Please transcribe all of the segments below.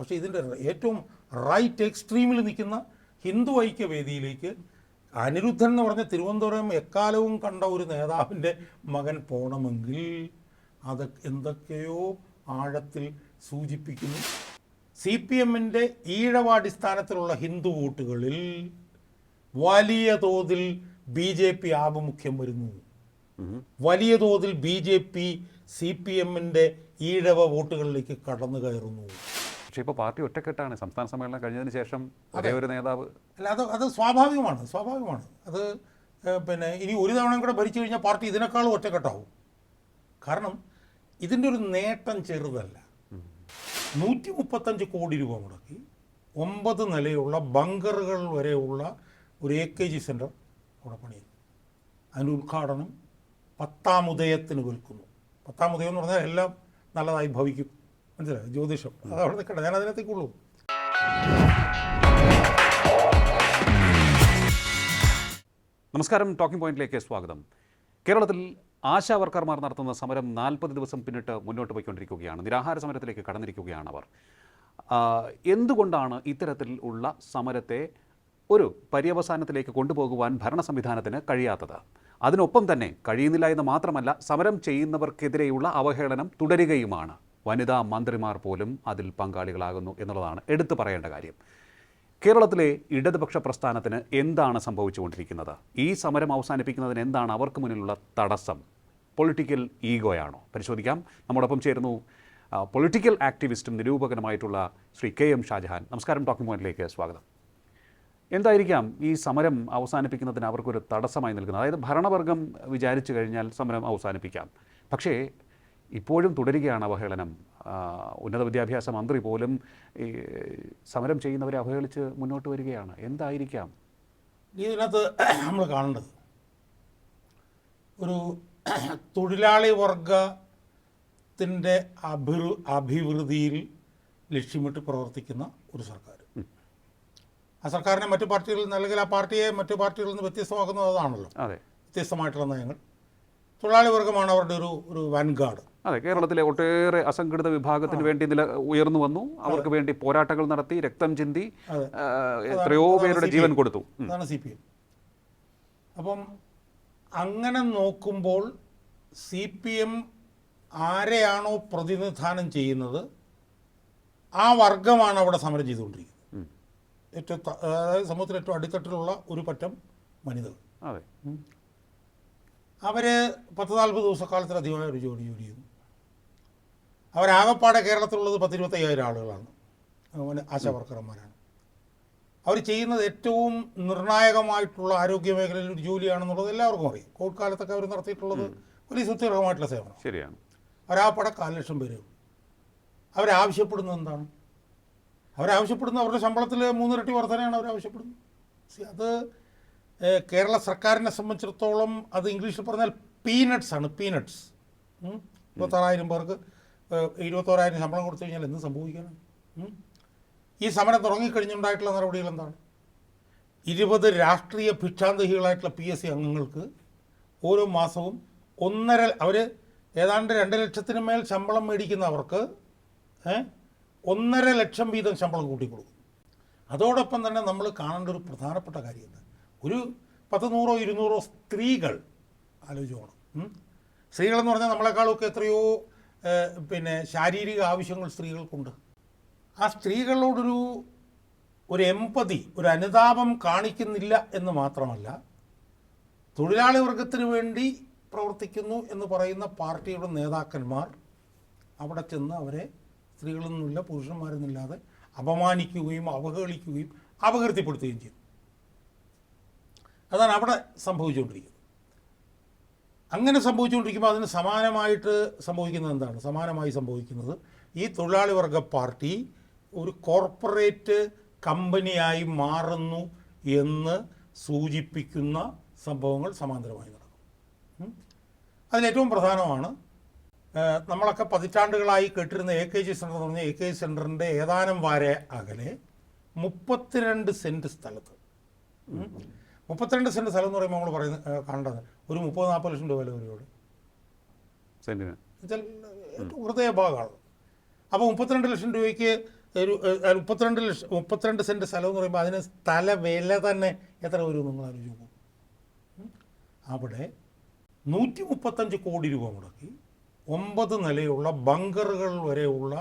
പക്ഷേ ഇതിന്റെ ഏറ്റവും റൈറ്റ് എക്സ്ട്രീമിൽ നിൽക്കുന്ന ഹിന്ദു ഐക്യവേദിയിലേക്ക് അനിരുദ്ധൻ എന്ന് പറഞ്ഞ തിരുവനന്തപുരം എക്കാലവും കണ്ട ഒരു നേതാവിന്റെ മകൻ പോണമെങ്കിൽ അത് എന്തൊക്കെയോ ആഴത്തിൽ സൂചിപ്പിക്കുന്നു. സി പി എമ്മിന്റെ ഈഴവാടിസ്ഥാനത്തിലുള്ള ഹിന്ദു വോട്ടുകളിൽ വലിയ തോതിൽ ബി ജെ പി ആഭിമുഖ്യം വരുന്നു. വലിയ തോതിൽ B J P C P എമ്മിന്റെ ഈഴവ വോട്ടുകളിലേക്ക് കടന്നു കയറുന്നു. പക്ഷേ ഇപ്പോൾ പാർട്ടി ഒറ്റക്കെട്ടാണ്. സംസ്ഥാന സമ്മേളനം കഴിഞ്ഞതിന് ശേഷം അതേ. ഒരു നേതാവ് അല്ല അത് അത് സ്വാഭാവികമാണ് സ്വാഭാവികമാണ്. അത് പിന്നെ ഇനി ഒരു തവണ കൂടെ ഭരിച്ചു കഴിഞ്ഞാൽ പാർട്ടി ഇതിനേക്കാളും ഒറ്റക്കെട്ടാവും. കാരണം ഇതിന്റെ ഒരു നേട്ടം ചെറുതല്ല. നൂറ്റി മുപ്പത്തഞ്ച് കോടി രൂപ മുടക്കി ഒമ്പത് നിലയുള്ള ബങ്കറുകൾ വരെയുള്ള ഒരു എ കെ ജി സെന്റർ അവിടെ പണിയുന്നു. അതിന്റെ ഉദ്ഘാടനം പത്താം ഉദയത്തിന് വിൽക്കുന്നു. പത്താം ഉദയം എന്ന് പറഞ്ഞാൽ എല്ലാം നല്ലതായി ഭവിക്കും. മനസ്സിലായി? ജ്യോതിഷം. അത് അവിടെ നിൽക്കട്ടെ ഞാൻ അതിനകത്തേക്കുള്ളൂ. നമസ്കാരം. ടോക്കിംഗ് പോയിന്റിലേക്ക് സ്വാഗതം. കേരളത്തിൽ ആശാ വർക്കർമാർ നടത്തുന്ന സമരം നാൽപ്പത് ദിവസം പിന്നിട്ട് മുന്നോട്ട് പോയിക്കൊണ്ടിരിക്കുകയാണ്. നിരാഹാര സമരത്തിലേക്ക് കടന്നിരിക്കുകയാണ് അവർ. എന്തുകൊണ്ടാണ് ഇത്തരത്തിലുള്ള സമരത്തെ ഒരു പര്യവസാനത്തിലേക്ക് കൊണ്ടുപോകുവാൻ ഭരണ സംവിധാനത്തിന് കഴിയാത്തത്? അതിനൊപ്പം തന്നെ കഴിയുന്നില്ല എന്ന് മാത്രമല്ല സമരം ചെയ്യുന്നവർക്കെതിരെയുള്ള അവഹേളനം തുടരുകയുമാണ്. വനിതാ മന്ത്രിമാർ പോലും അതിൽ പങ്കാളികളാകുന്നു എന്നുള്ളതാണ് എടുത്തു പറയേണ്ട കാര്യം. കേരളത്തിലെ ഇടതുപക്ഷ പ്രസ്ഥാനത്തിന് എന്താണ് സംഭവിച്ചുകൊണ്ടിരിക്കുന്നത്? ഈ സമരം അവസാനിപ്പിക്കുന്നതിന് എന്താണ് അവർക്ക് മുന്നിലുള്ള തടസ്സം? പൊളിറ്റിക്കൽ ഈഗോയാണോ? പരിശോധിക്കാം. നമ്മോടൊപ്പം ചേരുന്നു പൊളിറ്റിക്കൽ ആക്ടിവിസ്റ്റും നിരൂപകനുമായിട്ടുള്ള ശ്രീ കെ എം ഷാജഹാൻ. നമസ്കാരം ടോക്കിംഗ് പോയിന്റിലേക്ക് സ്വാഗതം. എന്തായിരിക്കാം ഈ സമരം അവസാനിപ്പിക്കുന്നതിന് അവർക്കൊരു തടസ്സമായി നിൽക്കുന്നത്? അതായത് ഭരണവർഗം വിചാരിച്ചു കഴിഞ്ഞാൽ സമരം അവസാനിപ്പിക്കാം. പക്ഷേ ഇപ്പോഴും തുടരുകയാണ് അവഹേളനം. ഉന്നത വിദ്യാഭ്യാസ മന്ത്രി പോലും ഈ സമരം ചെയ്യുന്നവരെ അവഹേളിച്ച് മുന്നോട്ട് വരികയാണ്. എന്തായിരിക്കാം? ഇതിനകത്ത് നമ്മൾ കാണേണ്ടത് ഒരു തൊഴിലാളി വർഗത്തിന്റെ അഭിവൃ അഭിവൃദ്ധിയിൽ ലക്ഷ്യമിട്ട് പ്രവർത്തിക്കുന്ന ഒരു സർക്കാർ. ആ സർക്കാരിനെ മറ്റു പാർട്ടികളിൽ നിന്ന് അല്ലെങ്കിൽ ആ പാർട്ടിയെ മറ്റു പാർട്ടികളിൽ നിന്ന് വ്യത്യസ്തമാക്കുന്നത് അതാണല്ലോ. അതെ. വ്യത്യസ്തമായിട്ടുള്ള നയങ്ങൾ. തൊഴിലാളി വർഗമാണ് അവരുടെ ഒരു ഒരു വൻഗാർഡ് അതെ കേരളത്തിലെ ഒട്ടേറെ അസംഘടിത വിഭാഗത്തിന് വേണ്ടി നില ഉയർന്നു വന്നു. അവർക്ക് വേണ്ടി പോരാട്ടങ്ങൾ നടത്തി രക്തം ചിന്തി. എത്രയോ പേരുടെ ജീവൻ കൊടുത്തു. അതാണ് സി പി എം അപ്പം അങ്ങനെ നോക്കുമ്പോൾ സി പി എം ആരെയാണോ പ്രതിനിധാനം ചെയ്യുന്നത് ആ വർഗമാണ് അവിടെ സമരം ചെയ്തുകൊണ്ടിരിക്കുന്നത്. ഏറ്റവും അതായത് സമൂഹത്തിൽ ഏറ്റവും അടിത്തട്ടിലുള്ള ഒരു പറ്റം വനിതകൾ. അതെ. അവർ പത്ത് നാൽപ്പത് ദിവസക്കാലത്തിലധികമായ ഒരു ജോലി ജോലി ചെയ്യുന്നു അവരാകപ്പാടെ കേരളത്തിലുള്ളത് പത്തിരുപത്തയ്യായിരം ആളുകളാണ്. അതുപോലെ ആശാ വർക്കർമാരാണ് അവർ ചെയ്യുന്നത് ഏറ്റവും നിർണായകമായിട്ടുള്ള ആരോഗ്യ മേഖലയിൽ ഒരു ജോലിയാണെന്നുള്ളത് എല്ലാവർക്കും അറിയാം. കോവിഡ് കാലത്തൊക്കെ അവർ നടത്തിയിട്ടുള്ളത് വലിയ സുത്യർഹമായിട്ടുള്ള സേവനം. ശരിയാണ്. അവരാകപ്പാടെ കാൽ ലക്ഷം പേര് അവരാവശ്യപ്പെടുന്നത് എന്താണ്? അവരാവശ്യപ്പെടുന്ന അവരുടെ ശമ്പളത്തിൽ മൂന്നിരട്ടി വർധനയാണ് അവരാവശ്യപ്പെടുന്നത്. അത് കേരള സർക്കാരിനെ സംബന്ധിച്ചിടത്തോളം അത് ഇംഗ്ലീഷിൽ പറഞ്ഞാൽ പീനട്സ് ആണ് പീനട്സ് ഇരുപത്താറായിരം പേർക്ക് ഇരുപത്തോറായിരം ശമ്പളം കൊടുത്തു കഴിഞ്ഞാൽ എന്ത് സംഭവിക്കാനാണ് ഈ സമരം തുടങ്ങിക്കഴിഞ്ഞുണ്ടായിട്ടുള്ള നടപടികൾ എന്താണ്? ഇരുപത് രാഷ്ട്രീയ ഭിക്ഷാന്തഹികളായിട്ടുള്ള പി എസ് സി അംഗങ്ങൾക്ക് ഓരോ മാസവും ഒന്നര അവർ ഏതാണ്ട് രണ്ട് ലക്ഷത്തിന് മേൽ ശമ്പളം മേടിക്കുന്നവർക്ക് ഒന്നര ലക്ഷം വീതം ശമ്പളം കൂട്ടിക്കൊടുക്കും. അതോടൊപ്പം തന്നെ നമ്മൾ കാണേണ്ട ഒരു പ്രധാനപ്പെട്ട കാര്യമുണ്ട് ഒരു പത്ത് നൂറോ ഇരുന്നൂറോ സ്ത്രീകൾ ആലോചിക്കണം. സ്ത്രീകളെന്ന് പറഞ്ഞാൽ നമ്മളെക്കാളൊക്കെ എത്രയോ പിന്നെ ശാരീരിക ആവശ്യങ്ങൾ സ്ത്രീകൾക്കുണ്ട്. ആ സ്ത്രീകളോടൊരു ഒരു എമ്പതി ഒരു അനുതാപം കാണിക്കുന്നില്ല എന്ന് മാത്രമല്ല തൊഴിലാളി വർഗത്തിന് വേണ്ടി പ്രവർത്തിക്കുന്നു എന്ന് പറയുന്ന പാർട്ടിയുടെ നേതാക്കന്മാർ അവിടെ ചെന്ന് അവരെ പുരുഷന്മാരിൽ നിന്നില്ലാതെ അപമാനിക്കുകയും അവഹേളിക്കുകയും അപകീർത്തിപ്പെടുത്തുകയും ചെയ്തു. അതാണ് അവിടെ സംഭവിച്ചുകൊണ്ടിരിക്കുന്നത് അങ്ങനെ സംഭവിച്ചുകൊണ്ടിരിക്കുമ്പോൾ അതിന് സമാനമായിട്ട് സംഭവിക്കുന്നത് എന്താണ് സമാനമായി സംഭവിക്കുന്നത് ഈ തൊഴിലാളി വർഗ പാർട്ടി ഒരു കോർപ്പറേറ്റ് കമ്പനിയായി മാറുന്നു എന്ന് സൂചിപ്പിക്കുന്ന സംഭവങ്ങൾ സമാന്തരമായി നടക്കും. അതിലേറ്റവും പ്രധാനമാണ് നമ്മളൊക്കെ പതിറ്റാണ്ടുകളായി കേട്ടിരുന്ന എ കെ ജി സെന്റർ എന്ന് പറഞ്ഞാൽ എ കെ ജി സെന്ററിന്റെ ഏതാനും വാര അകലെ മുപ്പത്തിരണ്ട് സെന്റ് സ്ഥലത്ത്. മുപ്പത്തിരണ്ട് സെന്റ് സ്ഥലം എന്ന് പറയുമ്പോൾ നമ്മൾ പറയുന്നത് കണ്ടത് ഒരു മുപ്പത് നാൽപ്പത് ലക്ഷം രൂപ വില വരും സെന്റിന് എന്നുവെച്ചാൽ ഭാഗമാണ് ഹൃദയഭാഗമാണ് അപ്പോൾ മുപ്പത്തിരണ്ട് ലക്ഷം രൂപയ്ക്ക് ഒരു മുപ്പത്തിരണ്ട് ലക്ഷം മുപ്പത്തിരണ്ട് സെന്റ് സ്ഥലം എന്ന് പറയുമ്പോൾ അതിന് സ്ഥല വില തന്നെ എത്ര വരും നിങ്ങൾ ആലോചിച്ച് നോക്കൂ. അവിടെ നൂറ്റി മുപ്പത്തഞ്ച് കോടി രൂപ മുടക്കി ഒമ്പത് നിലയുള്ള ബങ്കറുകൾ വരെയുള്ള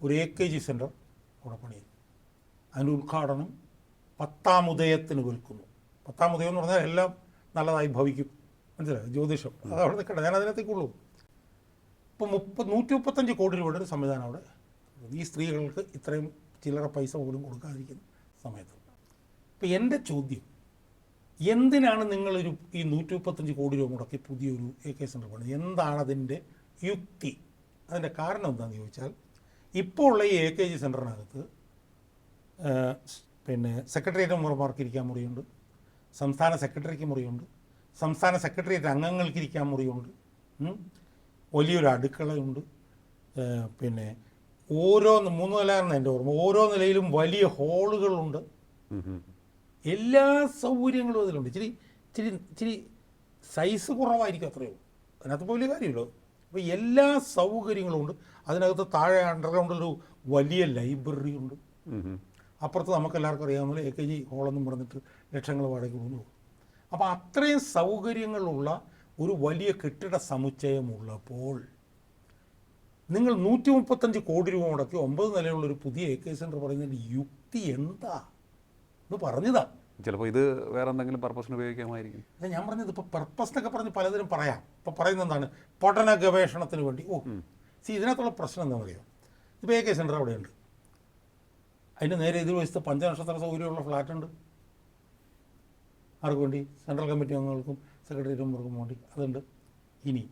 ഒരു എ കെ ജി സെന്റർ അവിടെ പണിയുന്നു. അതിന്റെ ഉദ്ഘാടനം പത്താം ഉദയത്തിന് വിൽക്കുന്നു പത്താം ഉദയം എന്ന് പറഞ്ഞാൽ എല്ലാം നല്ലതായി ഭവിക്കും. മനസ്സിലായി? ജ്യോതിഷം. അത് അവിടെ നിൽക്കട്ടെ ഞാൻ അതിനകത്തേക്കുള്ളൂ. ഇപ്പോൾ മുപ്പത് നൂറ്റി മുപ്പത്തഞ്ച് കോടി രൂപയുടെ ഒരു സംവിധാനം അവിടെ. ഈ സ്ത്രീകൾക്ക് ഇത്രയും ചില്ലറ പൈസ പോലും കൊടുക്കാതിരിക്കുന്ന സമയത്ത്. ഇപ്പം എന്റെ ചോദ്യം എന്തിനാണ് നിങ്ങളൊരു ഈ നൂറ്റി മുപ്പത്തഞ്ച് കോടി രൂപ മുടക്കി പുതിയൊരു എ കെ സെന്റർ പണിത്? എന്താണ് അതിന്റെ യുക്തി? അതിന്റെ കാരണം എന്താണെന്ന് ചോദിച്ചാൽ ഇപ്പോൾ ഉള്ള ഈ എ കെ ജി സെന്ററിനകത്ത് ഏഹ്, പിന്നെ സെക്രട്ടേറിയറ്റ് മെമ്പർമാർക്ക് ഇരിക്കാൻ മുറിയുണ്ട്. സംസ്ഥാന സെക്രട്ടറിക്ക് മുറിയുണ്ട്. സംസ്ഥാന സെക്രട്ടേറിയറ്റ് അംഗങ്ങൾക്ക് ഇരിക്കാൻ മുറിയുണ്ട്. വലിയൊരു അടുക്കളയുണ്ട്. പിന്നെ ഓരോ മൂന്ന് നിലയാണ് എന്റെ ഓർമ്മ. ഓരോ നിലയിലും വലിയ ഹോളുകളുണ്ട്. എല്ലാ സൗകര്യങ്ങളും അതിലുണ്ട്. ഇച്ചിരി ഇച്ചിരി ഇച്ചിരി സൈസ് കുറവായിരിക്കും അത്രയോ അതിനകത്ത് വലിയ കാര്യമില്ല. അപ്പോൾ എല്ലാ സൗകര്യങ്ങളും ഉണ്ട്. അതിനകത്ത് താഴെ അണ്ടർഗ്രൗണ്ടിലൊരു വലിയ ലൈബ്രറി ഉണ്ട്. അപ്പുറത്ത് നമുക്കെല്ലാവർക്കും അറിയാവുന്ന എ കെ ജി ഹോളെന്നും പറഞ്ഞിട്ട് ലക്ഷങ്ങൾ വാടകയ്ക്ക് പോകുന്നു പോകും അപ്പോൾ അത്രയും സൗകര്യങ്ങളുള്ള ഒരു വലിയ കെട്ടിട സമുച്ചയമുള്ളപ്പോൾ നിങ്ങൾ നൂറ്റി മുപ്പത്തഞ്ച് കോടി രൂപ മുടക്കി ഒമ്പത് നിലയുള്ള ഒരു പുതിയ എ കെ സെന്റർ പറയുന്നതിന്റെ യുക്തി എന്താ? എന്ന് പറഞ്ഞതാ. ചിലപ്പോൾ ഇത് വേറെ എന്തെങ്കിലും പർപ്പസിന് ഉപയോഗിക്കാമായിരിക്കും. അല്ല ഞാൻ പറഞ്ഞത് ഇപ്പോൾ പർപ്പസ് എന്നൊക്കെ പറഞ്ഞ് പലതിനും പറയാം. ഇപ്പോൾ പറയുന്നത് എന്താണ്? പഠന ഗവേഷണത്തിന് വേണ്ടി. ഓ സി ഇതിനകത്തുള്ള പ്രശ്നം എന്താ പറയുക ഇപ്പോൾ എ കെ സെന്റർ അവിടെയുണ്ട്. അതിന്റെ നേരെ ഇതിൽ വശത്ത് പഞ്ചനക്ഷത്ര സൗകര്യമുള്ള ഫ്ലാറ്റ് ഉണ്ട്. ആർക്ക് വേണ്ടി സെൻട്രൽ കമ്മിറ്റി അംഗങ്ങൾക്കും സെക്രട്ടേറിയറ്റ് മെമ്പർക്കും വേണ്ടി അതുണ്ട്. ഇനി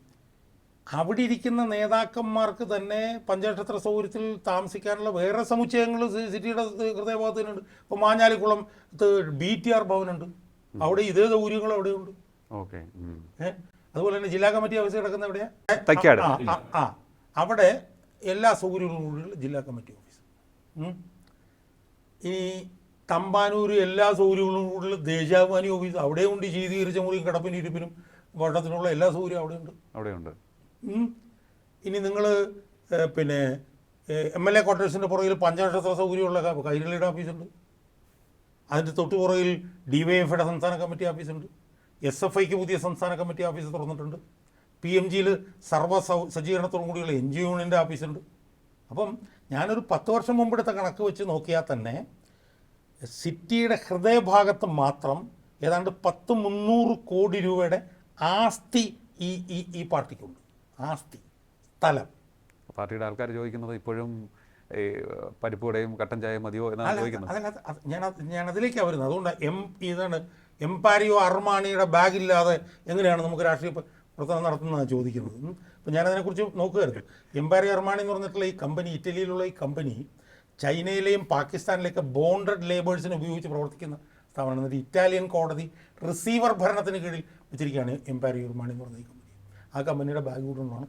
അവിടെ ഇരിക്കുന്ന നേതാക്കന്മാർക്ക് തന്നെ പഞ്ചനക്ഷത്ര സൗകര്യത്തിൽ താമസിക്കാനുള്ള വേറെ സമുച്ചയങ്ങൾ സിറ്റിയുടെ ഹൃദയഭാഗത്ത് തന്നെയുണ്ട് ഇപ്പോൾ മാഞ്ഞാലിക്കുളം ബി ടി ആർ ഭവനുണ്ട്. അവിടെ ഇതേ സൗകര്യങ്ങൾ അവിടെയുണ്ട്. ഓക്കെ. അതുപോലെ തന്നെ ജില്ലാ കമ്മിറ്റി ഓഫീസ് കിടക്കുന്ന എവിടെയാ. ആ, അവിടെ എല്ലാ സൗകര്യങ്ങളും കൂടിയുള്ള ജില്ലാ കമ്മിറ്റി ഓഫീസ്. ഉം. തമ്പാനൂർ എല്ലാ സൗകര്യങ്ങളും കൂടുതൽ ദേശാഭിമാനി ഓഫീസ് അവിടെ ഉണ്ട് ശീതീകരിച്ച മുറിയും കിടപ്പിനും ഇരിപ്പിനും വട്ടത്തിനുള്ള എല്ലാ സൗകര്യവും അവിടെയുണ്ട്. അവിടെയുണ്ട്. ഇനി നിങ്ങൾ പിന്നെ എം എൽ എ ക്വാർട്ടേഴ്സിന്റെ പുറകിൽ പഞ്ചനക്ഷത്ര സൗകര്യമുള്ള കൈരളിയുടെ ഓഫീസുണ്ട്. അതിന്റെ തൊട്ടു പുറകിൽ ഡി വൈ എഫിയുടെ സംസ്ഥാന കമ്മിറ്റി ഓഫീസുണ്ട്. എസ് എഫ് ഐക്ക് പുതിയ സംസ്ഥാന കമ്മിറ്റി ഓഫീസ് തുറന്നിട്ടുണ്ട്. പി എം ജിയിൽ സർവ സൗ സജ്ജീകരണത്തോടും കൂടിയുള്ള എൻ ജി യൂണിയന്റെ ഓഫീസുണ്ട്. അപ്പം ഞാനൊരു പത്ത് വർഷം മുമ്പെടുത്ത കണക്ക് വെച്ച് നോക്കിയാൽ തന്നെ സിറ്റിയുടെ ഹൃദയഭാഗത്ത് മാത്രം ഏതാണ്ട് പത്ത് മുന്നൂറ് കോടി രൂപയുടെ ആസ്തി ഈ ഈ ഈ പാർട്ടിക്കുണ്ട്. ആസ്തി സ്ഥലം. പാർട്ടിയുടെ ആൾക്കാർ ചോദിക്കുന്നത് ഇപ്പോഴും ഈ പരിപ്പുവടയും കട്ടൻ ചായ മതിയോ എന്നാണ് ചോദിക്കുന്നത്. ഞാൻ അത് ഞാൻ അതിലേക്കാണ് വരുന്നത്. അതുകൊണ്ട് എം ഇതാണ് എംപാരിയോ അർമാണിയുടെ ബാഗില്ലാതെ എങ്ങനെയാണ് നമുക്ക് രാഷ്ട്രീയ പ്ര- പ്രവർത്തനം നടത്തുന്നതാണ് ചോദിക്കുന്നത്. അപ്പം ഞാനതിനെക്കുറിച്ച് നോക്കുകയായിരുന്നു. എംപാരിയോ അർമാണി എന്ന് പറഞ്ഞിട്ടുള്ള ഈ കമ്പനി ഇറ്റലിയിലുള്ള ഈ കമ്പനി ചൈനയിലെയും പാകിസ്ഥാനിലെയൊക്കെ ബോണ്ടഡ് ലേബേഴ്സിനെ ഉപയോഗിച്ച് പ്രവർത്തിക്കുന്ന സ്ഥാപനം എന്നിട്ട് ഇറ്റാലിയൻ കോടതി റിസീവർ ഭരണത്തിന് കീഴിൽ വെച്ചിരിക്കുകയാണ് എംപയർ അർമാണി എന്ന് പറഞ്ഞ കമ്പനി. ആ കമ്പനിയുടെ ബാഗ് കൊണ്ടാണ്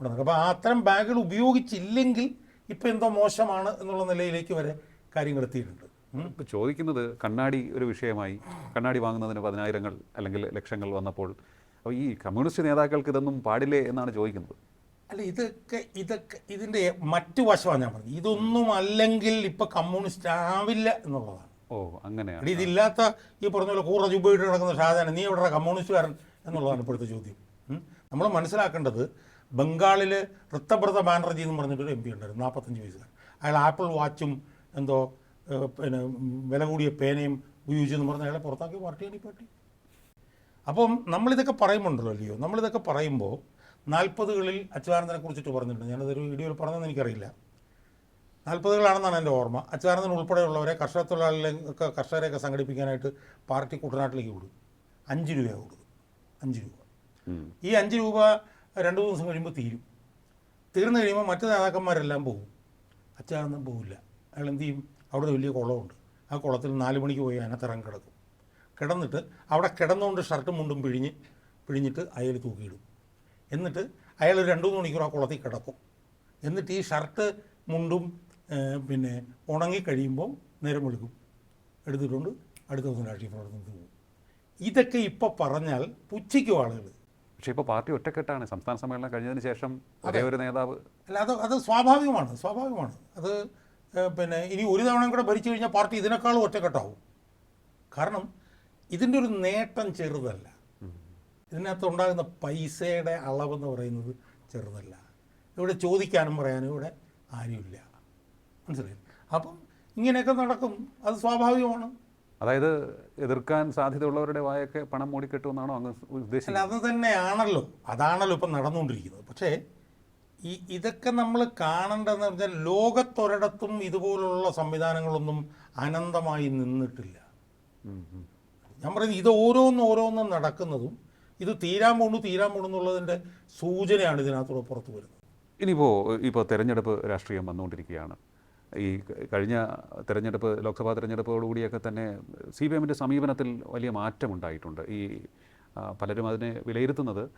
ഇവിടെ അപ്പോൾ ആ അത്തരം ബാഗുകൾ ഉപയോഗിച്ചില്ലെങ്കിൽ ഇപ്പോൾ എന്തോ മോശമാണ് എന്നുള്ള നിലയിലേക്ക് വരെ കാര്യങ്ങൾ എത്തിയിട്ടുണ്ട്. ഇപ്പോൾ ചോദിക്കുന്നത് കണ്ണാടി ഒരു വിഷയമായി. കണ്ണാടി വാങ്ങുന്നതിന് പതിനായിരങ്ങൾ അല്ലെങ്കിൽ ലക്ഷങ്ങൾ വന്നപ്പോൾ അപ്പോൾ ഈ കമ്മ്യൂണിസ്റ്റ് നേതാക്കൾക്ക് ഇതൊന്നും പാടില്ലേ എന്നാണ് ചോദിക്കുന്നത്. അല്ല ഇതൊക്കെ ഇതൊക്കെ ഇതിന്റെ മറ്റു വശമാണ് ഞാൻ പറഞ്ഞത്. ഇതൊന്നും അല്ലെങ്കിൽ ഇപ്പം കമ്മ്യൂണിസ്റ്റ് ആവില്ല എന്നുള്ളതാണ്. ഓ അങ്ങനെയാണ് എടി ഇതില്ലാത്ത ഈ പറഞ്ഞ പോലെ കൂറ ചുബയിട്ട് നടക്കുന്ന ഷാജാൻ നീ എവിടെ കമ്മ്യൂണിസ്റ്റുകാരൻ എന്നുള്ളതാണ് ഇപ്പോഴത്തെ ചോദ്യം. നമ്മൾ മനസ്സിലാക്കേണ്ടത് ബംഗാളിൽ ഋത്തബ്രത ബാനർജി എന്ന് പറഞ്ഞിട്ടൊരു എം പി ഉണ്ടായിരുന്നു നാൽപ്പത്തഞ്ച് വയസ്സുകാരൻ. അയാൾ ആപ്പിൾ വാച്ചും എന്തോ പിന്നെ വില കൂടിയ പേനയും ഉപയോഗിച്ചെന്ന് പറഞ്ഞ് അയാളെ പുറത്താക്കിയ പാർട്ടിയാണ് ഈ പാർട്ടി. അപ്പം നമ്മളിതൊക്കെ പറയുമ്പോണ്ടല്ലോ അല്ലയോ നമ്മളിതൊക്കെ പറയുമ്പോൾ നാൽപ്പതുകളിൽ അച്യുതാനന്ദനെ കുറിച്ചിട്ട് പറഞ്ഞിട്ടുണ്ട്. ഞാനതൊരു വീഡിയോയിൽ പറഞ്ഞതെന്ന് എനിക്കറിയില്ല. നാൽപ്പതുകളാണെന്നാണ് എന്റെ ഓർമ്മ. അച്യുതാനന്ദൻ ഉൾപ്പെടെയുള്ളവരെ കർഷക തൊഴിലാളികളെയൊക്കെ കർഷകരെയൊക്കെ സംഘടിപ്പിക്കാനായിട്ട് പാർട്ടി കുട്ടനാട്ടിലേക്ക് വിടും. അഞ്ച് രൂപയാണ് കൊടുക്കും അഞ്ച് രൂപ. ഈ അഞ്ച് രൂപ രണ്ട് മൂന്ന് ദിവസം കഴിയുമ്പോൾ തീരും. തീർന്നു കഴിയുമ്പോൾ മറ്റു നേതാക്കന്മാരെല്ലാം പോകും അച്യുതാനന്ദൻ പോകില്ല അയാൾ എന്ത് ചെയ്യും? അവിടെ വലിയ കുളമുണ്ട്. ആ കുളത്തിൽ നാല് മണിക്ക് പോയി അതിനകത്തിറങ്ങി കിടക്കും. കിടന്നിട്ട് അവിടെ കിടന്നുകൊണ്ട് ഷർട്ടും മുണ്ടും പിഴിഞ്ഞ് പിഴിഞ്ഞിട്ട് അയാൾ തൂക്കിയിടും. എന്നിട്ട് അയാൾ ഒരു രണ്ട് മൂന്ന് മണിക്കൂർ ആ കുളത്തിൽ കിടക്കും. എന്നിട്ട് ഈ ഷർട്ട് മുണ്ടും പിന്നെ ഉണങ്ങി കഴിയുമ്പോൾ നേരം വെളുക്കും. എടുത്തിട്ടുണ്ട് അടുത്ത ദിവസം രാഷ്ട്രീയ പ്രവർത്തനത്തിന് പോകും. ഇതൊക്കെ ഇപ്പോൾ പറഞ്ഞാൽ പുച്ഛിക്കും ആളുകൾ. പക്ഷേ ഇപ്പോൾ പാർട്ടി ഒറ്റക്കെട്ടാണ്. സംസ്ഥാന സമ്മേളനം കഴിഞ്ഞതിന് ശേഷം അതേ. ഒരു നേതാവ് അല്ല അത് അത് സ്വാഭാവികമാണ് സ്വാഭാവികമാണ്. അത് പിന്നെ ഇനി ഒരു തവണ കൂടെ ഭരിച്ചു കഴിഞ്ഞാൽ പാർട്ടി ഇതിനേക്കാളും ഒറ്റക്കെട്ടാവും. കാരണം ഇതിന്റെ ഒരു നേട്ടം ചെറുതല്ല. ഇതിനകത്ത് ഉണ്ടാകുന്ന പൈസയുടെ അളവെന്ന് പറയുന്നത് ചെറുതല്ല. ഇവിടെ ചോദിക്കാനും പറയാനും ഇവിടെ ആരുമില്ല. മനസ്സിലായി? അപ്പം ഇങ്ങനെയൊക്കെ നടക്കും. അത് സ്വാഭാവികമാണ്. അതായത് എതിർക്കാൻ സാധ്യതയുള്ളവരുടെ വായൊക്കെ പണം മൂടിക്കെട്ടുമെന്നാണോ അങ്ങ് അല്ല ഉദ്ദേശിക്കുന്നത്? അത് തന്നെയാണല്ലോ. അതാണല്ലോ ഇപ്പം നടന്നുകൊണ്ടിരിക്കുന്നത്. പക്ഷേ ഈ ഇതൊക്കെ നമ്മൾ കാണേണ്ടതെന്ന് പറഞ്ഞാൽ ലോകത്തൊരിടത്തും ഇതുപോലുള്ള സംവിധാനങ്ങളൊന്നും അനന്തമായി നിന്നിട്ടില്ല. ഞാൻ പറയുന്നത് ഇത് ഓരോന്നും ഓരോന്നും നടക്കുന്നതും ഇത് തീരാൻ പോണു തീരാൻ പോണു എന്നുള്ളതിന്റെ സൂചനയാണ് ഇതിനകത്തൂടെ പുറത്തു വരുന്നത്. ഇനിയിപ്പോൾ ഇപ്പോൾ തെരഞ്ഞെടുപ്പ് രാഷ്ട്രീയം വന്നുകൊണ്ടിരിക്കുകയാണ്. ഈ കഴിഞ്ഞ തെരഞ്ഞെടുപ്പ് ലോക്സഭാ തെരഞ്ഞെടുപ്പോടുകൂടിയൊക്കെ തന്നെ സി പി എമ്മിന്റെ സമീപനത്തിൽ വലിയ മാറ്റമുണ്ടായിട്ടുണ്ട്. ഈ പലരും അതിനെ വിലയിരുത്തുന്നത്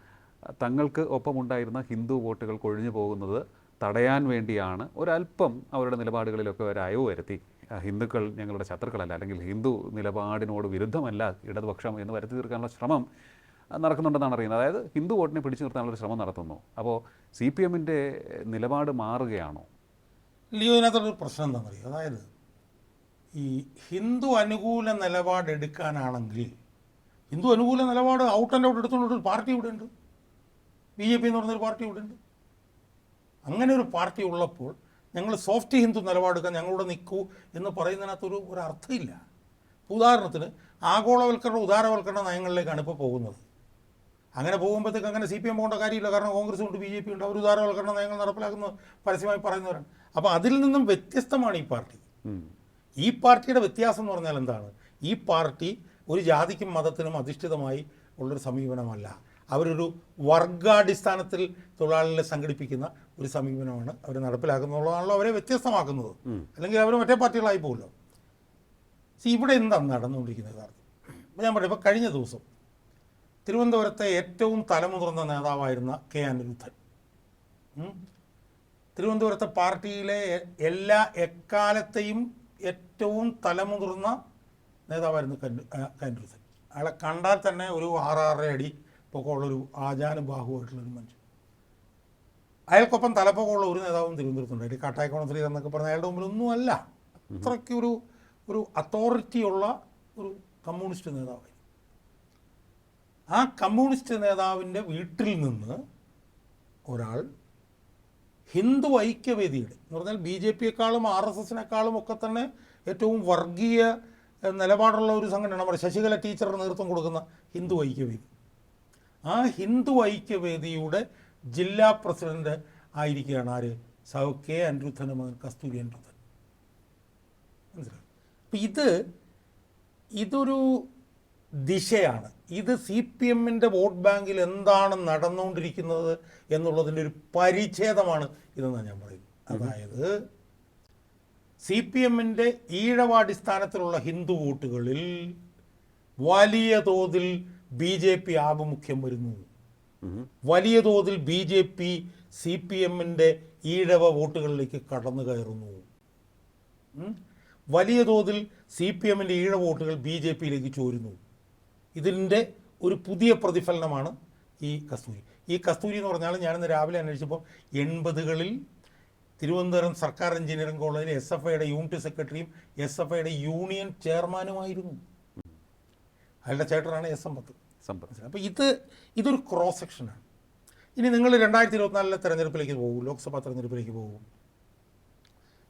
തങ്ങൾക്ക് ഒപ്പമുണ്ടായിരുന്ന ഹിന്ദു വോട്ടുകൾ കൊഴിഞ്ഞു പോകുന്നത് തടയാൻ വേണ്ടിയാണ്. ഒരല്പം അവരുടെ നിലപാടുകളിലൊക്കെ ഒരു അയവ് വരുത്തി. ഹിന്ദുക്കൾ ഞങ്ങളുടെ ശത്രുക്കളല്ല. അല്ലെങ്കിൽ ഹിന്ദു നിലപാടിനോട് വിരുദ്ധമല്ല ഇടതുപക്ഷം എന്ന് വരുത്തി തീർക്കാനുള്ള ശ്രമം നടക്കുന്നുണ്ടെന്നാണ് അറിയുന്നത്. അതായത് ഹിന്ദു വോട്ടിനെ പിടിച്ചു നിർത്താനുള്ള ശ്രമം നടത്തുന്നു. അപ്പോൾ സി പി എമ്മിന്റെ നിലപാട് മാറുകയാണോ? ലിയോ ഇതിനകത്തൊരു പ്രശ്നം എന്താണെന്നറിയോ? അതായത് ഈ ഹിന്ദു അനുകൂല നിലപാടെടുക്കാനാണെങ്കിൽ ഹിന്ദു അനുകൂല നിലപാട് ഔട്ട് ആൻഡ് ഔട്ട് എടുത്തുകൊണ്ട് ഒരു പാർട്ടി ഇവിടെ ഉണ്ട്. ബി ജെ പി എന്ന് പറഞ്ഞൊരു പാർട്ടി ഇവിടെ ഉണ്ട്. അങ്ങനെ ഒരു പാർട്ടി ഉള്ളപ്പോൾ ഞങ്ങൾ സോഫ്റ്റ് ഹിന്ദു നിലപാടെടുക്കാൻ ഞങ്ങളോട് നിൽക്കൂ എന്ന് പറയുന്നതിനകത്തൊരു ഒരു അർത്ഥമില്ല. ഉദാഹരണത്തിന് ആഗോളവൽക്കരണ ഉദാരവൽക്കരണ നയങ്ങളിലേക്കാണ് ഇപ്പോൾ പോകുന്നത്. അങ്ങനെ പോകുമ്പോഴത്തേക്ക് അങ്ങനെ സി പി എം പോകേണ്ട കാര്യമില്ല. കാരണം കോൺഗ്രസ് ഉണ്ട് ബി ജെ പി ഉണ്ട്. അവർ ഉദാരവൽക്കരണ നയങ്ങൾ നടപ്പിലാക്കുന്ന പരസ്യമായി പറയുന്നവരാണ്. അപ്പോൾ അതിൽ നിന്നും വ്യത്യസ്തമാണ് ഈ പാർട്ടി. ഈ പാർട്ടിയുടെ വ്യത്യാസം എന്ന് പറഞ്ഞാൽ എന്താണ്? ഈ പാർട്ടി ഒരു ജാതിക്കും മതത്തിനും അധിഷ്ഠിതമായി ഉള്ളൊരു സമീപനമല്ല. അവരൊരു വർഗാടിസ്ഥാനത്തിൽ തൊഴിലാളികളെ സംഘടിപ്പിക്കുന്ന ഒരു സമീപനമാണ് അവർ നടപ്പിലാക്കുന്നുള്ളതാണല്ലോ അവരെ വ്യത്യസ്തമാക്കുന്നത്. അല്ലെങ്കിൽ അവർ മറ്റേ പാർട്ടികളായി പോകുമല്ലോ സി ഇവിടെ എന്താണ് നടന്നുകൊണ്ടിരിക്കുന്നത്? യഥാർത്ഥം ഇപ്പോൾ ഞാൻ പറയാം ഇപ്പോൾ കഴിഞ്ഞ ദിവസം തിരുവനന്തപുരത്തെ ഏറ്റവും തലമുതിർന്ന നേതാവായിരുന്ന കെ അനിരുദ്ധൻ. തിരുവനന്തപുരത്തെ പാർട്ടിയിലെ എല്ലാ എക്കാലത്തെയും ഏറ്റവും തലമുതിർന്ന നേതാവായിരുന്നു കെ അനിരുദ്ധൻ. അയാളെ കണ്ടാൽ തന്നെ ഒരു ആറാറര അടി പൊക്കമുള്ളൊരു ആചാനുബാഹുവായിട്ടുള്ളൊരു മനുഷ്യൻ. അയാൾക്കൊപ്പം തലപ്പൊക്കമുള്ള ഒരു നേതാവും തിരുവനന്തപുരത്തുണ്ട്. കാട്ടായക്കോണം ശ്രീധരൻ എന്നൊക്കെ പറഞ്ഞ അയാളുടെ മുമ്പിൽ ഒന്നുമല്ല അത്രയ്ക്ക് ഒരു ഒരു അതോറിറ്റിയുള്ള ഒരു കമ്മ്യൂണിസ്റ്റ് നേതാവായി. ആ കമ്മ്യൂണിസ്റ്റ് നേതാവിന്റെ വീട്ടിൽ നിന്ന് ഒരാൾ ഹിന്ദു ഐക്യവേദിയുടെ എന്ന് പറഞ്ഞാൽ ബി ജെ പിയെക്കാളും ആർ എസ് എസിനേക്കാളും ഒക്കെ തന്നെ ഏറ്റവും വർഗീയ നിലപാടുള്ള ഒരു സംഘടന നമ്മുടെ ശശികല ടീച്ചറിന് നേതൃത്വം കൊടുക്കുന്ന ഹിന്ദു ഐക്യവേദി. ആ ഹിന്ദു ഐക്യവേദിയുടെ ജില്ലാ പ്രസിഡന്റ് ആയിരിക്കുകയാണ് ആര്? സൗ കെ അനിരുദ്ധന്റെ മകൻ കസ്തൂരി അനിരുദ്ധൻ മനസ്സിലായി? അപ്പം ഇത് ഇതൊരു ദിശയാണ് ഇത് സി പി എമ്മിന്റെ വോട്ട് ബാങ്കിൽ എന്താണ് നടന്നുകൊണ്ടിരിക്കുന്നത് എന്നുള്ളതിന്റെ ഒരു പരിച്ഛേദമാണ് ഇതെന്നാണ് ഞാൻ പറയുന്നത് അതായത് സി പി എമ്മിന്റെ ഈഴവാടിസ്ഥാനത്തിലുള്ള ഹിന്ദു വോട്ടുകളിൽ വലിയ തോതിൽ ബി ജെ പി ആഭിമുഖ്യം വരുന്നു. വലിയ തോതിൽ B J P C P എമ്മിന്റെ ഈഴവ വോട്ടുകളിലേക്ക് കടന്നു കയറുന്നു? വലിയ തോതിൽ സി പി എമ്മിന്റെ ഈഴ വോട്ടുകൾ ബി ജെ പിയിലേക്ക് ചോരുന്നു ഇതിന്റെ ഒരു പുതിയ പ്രതിഫലനമാണ് ഈ കസ്തൂരി. ഈ കസ്തൂരി എന്ന് പറഞ്ഞാൽ ഞാനിന്ന് രാവിലെ അന്വേഷിച്ചപ്പോൾ എൺപതുകളിൽ തിരുവനന്തപുരം സർക്കാർ എഞ്ചിനീയറിംഗ് കോളേജിൽ എസ് എഫ് ഐയുടെ യൂണിറ്റ് സെക്രട്ടറിയും എസ് എഫ് ഐയുടെ യൂണിയൻ ചെയർമാനുമായിരുന്നു. അയാളുടെ ചേട്ടനാണ് എസ് സമ്പത്ത് സമ്പത്ത് അപ്പോൾ ഇത് ഇതൊരു ക്രോസ് സെക്ഷനാണ് ഇനി നിങ്ങൾ രണ്ടായിരത്തി ഇരുപത്തിനാലിലെ തെരഞ്ഞെടുപ്പിലേക്ക് പോകും ലോക്സഭാ തെരഞ്ഞെടുപ്പിലേക്ക് പോകും.